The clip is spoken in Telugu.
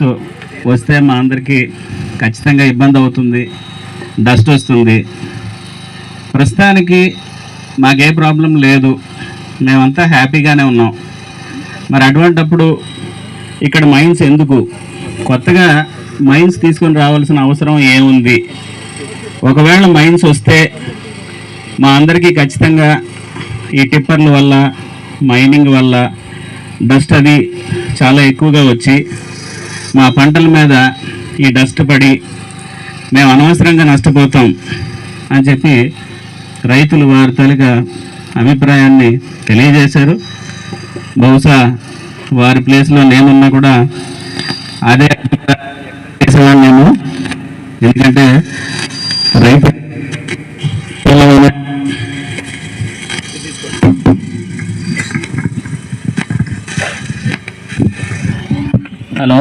సో వస్తే మా అందరికీ ఖచ్చితంగా ఇబ్బంది అవుతుంది డస్ట్ వస్తుంది. ప్రస్తుతానికి మాకే ప్రాబ్లం లేదు. మేమంతా హ్యాపీగానే ఉన్నాం. మరి అటువంటప్పుడు ఇక్కడ మైన్స్ ఎందుకు? కొత్తగా మైన్స్ తీసుకొని రావాల్సిన అవసరం ఏముంది? ఒకవేళ మైన్స్ వస్తే మా అందరికీ ఖచ్చితంగా ఈ టిప్పర్ల వల్ల మైనింగ్ వల్ల డస్ట్ అది చాలా ఎక్కువగా వచ్చి మా పంటల మీద ఈ డస్ట్ పడి మేము అనవసరంగా నష్టపోతాం అని చెప్పి రైతులు వారి తాలూకా అభిప్రాయాన్ని తెలియజేశారు. బహుశా వారి ప్లేస్లో నేనున్నా కూడా అదే చేసేవాడిని నేను. ఎందుకంటే రైతు హలో